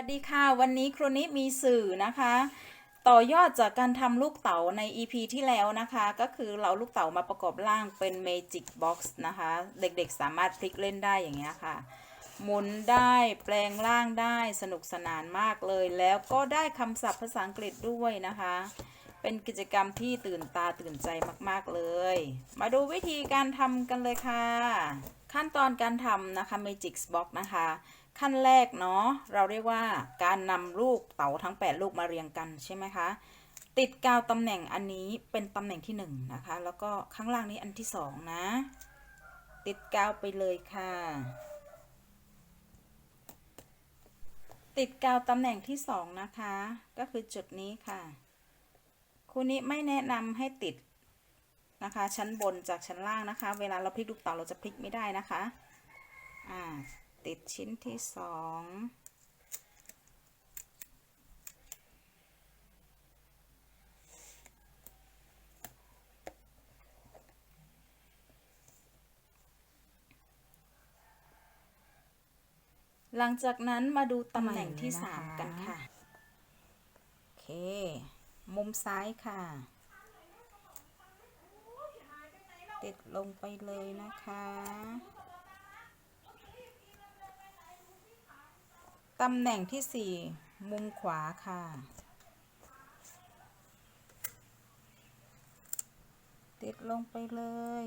วัสดีค่ะ วันนี้ครูนิมีสื่อนะคะ ต่อยอดจากการทำลูกเต๋าใน EP ที่แล้วนะคะ ก็คือเราลูกเต๋ามาประกอบร่างเป็น Magic Box นะคะ เด็กๆสามารถพลิกเล่นได้อย่างเงี้ยค่ะ หมุนได้แปลงร่างได้สนุกสนานมากเลย แล้วก็ได้คำศัพท์ภาษาอังกฤษด้วยนะคะ เป็นกิจกรรมที่ตื่นตาตื่นใจมากๆเลย มาดูวิธีการทำกันเลยค่ะ ขั้นตอนการทำนะคะ Magic Box นะคะ ขั้นแรกเนาะเราเรียกว่าการนำลูกเต๋าทั้ง 8 ลูกมาเรียงกันใช่ไหมคะ ติดกาวตำแหน่งอันนี้เป็นตำแหน่งที่ 1 นะคะ แล้วก็ข้างล่างนี้อันที่ 2 นะ ติดกาวไปเลยค่ะ ติดกาวตำแหน่งที่ 2 นะคะ ก็คือจุดนี้ค่ะครูนี้ไม่แนะนำให้ติด นะคะ ชั้นบนจากชั้นล่างนะคะ เวลาเราพลิกลูกเต๋าเราจะพลิกไม่ได้นะคะอ่าติดชิ้นที่สองหลังจากนั้นมาดูตำแหน่งที่ใหม่เลยนะคะสามกันค่ะ โอเค มุมซ้ายค่ะ ติดลงไปเลยนะคะตำแหน่งที่สี่มุมขวาค่ะ ติดลงไปเลย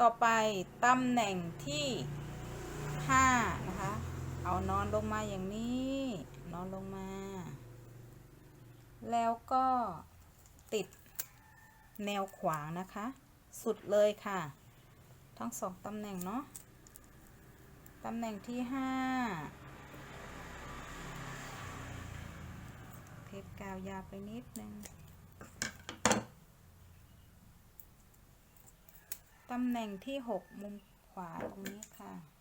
ต่อไปตำแหน่งที่ อนอนลงมาอย่างนี้ นอนลงมา แล้วก็ติดแนวขวางนะคะ สุดเลยค่ะ ทั้งสองตำแหน่งเนาะตำแหน่งที่ห้าเทปกาวยาวไปนิดนึงตำแหน่งที่หกมุมขวาตรงนี้ค่ะ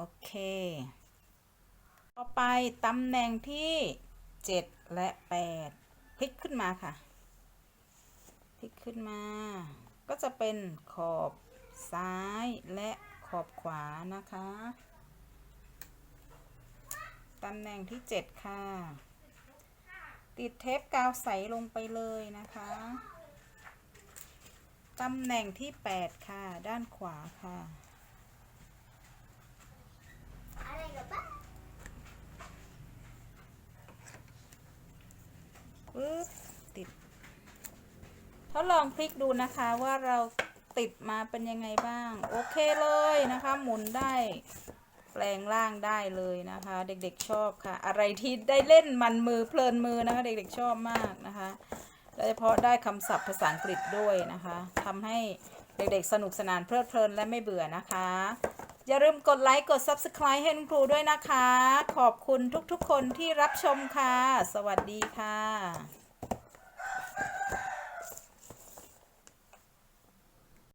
โอเค ต่อไปตำแหน่งที่ 7 และ 8 พลิกขึ้นมาค่ะ พลิกขึ้นมา ก็จะเป็นขอบซ้ายและขอบขวานะคะ ตำแหน่งที่ 7 ค่ะ ติดเทปกาวใสลงไปเลยนะคะ ตำแหน่งที่ 8 ค่ะ ด้านขวาค่ะ อะไรกับบ้า ปึ๊บติดทดลองพลิกดูนะคะว่าเราติดมาเป็นยังไงบ้าง โอเคเลยนะคะ หมุนได้แปลงร่างได้เลยนะคะ เด็กๆชอบค่ะ อะไรที่ได้เล่นมันมือเพลินมือนะคะ เด็กๆชอบมากนะคะโดยเฉพาะได้คำศัพท์ภาษาอังกฤษด้วยนะคะทำให้เด็กๆสนุกสนานเพลิดเพลินและไม่เบื่อนะคะ อย่าลืมกดไลค์ กด Subscribe ให้คุณครูด้วยนะคะ ขอบคุณทุกๆคนที่รับชมค่ะ สวัสดีค่ะ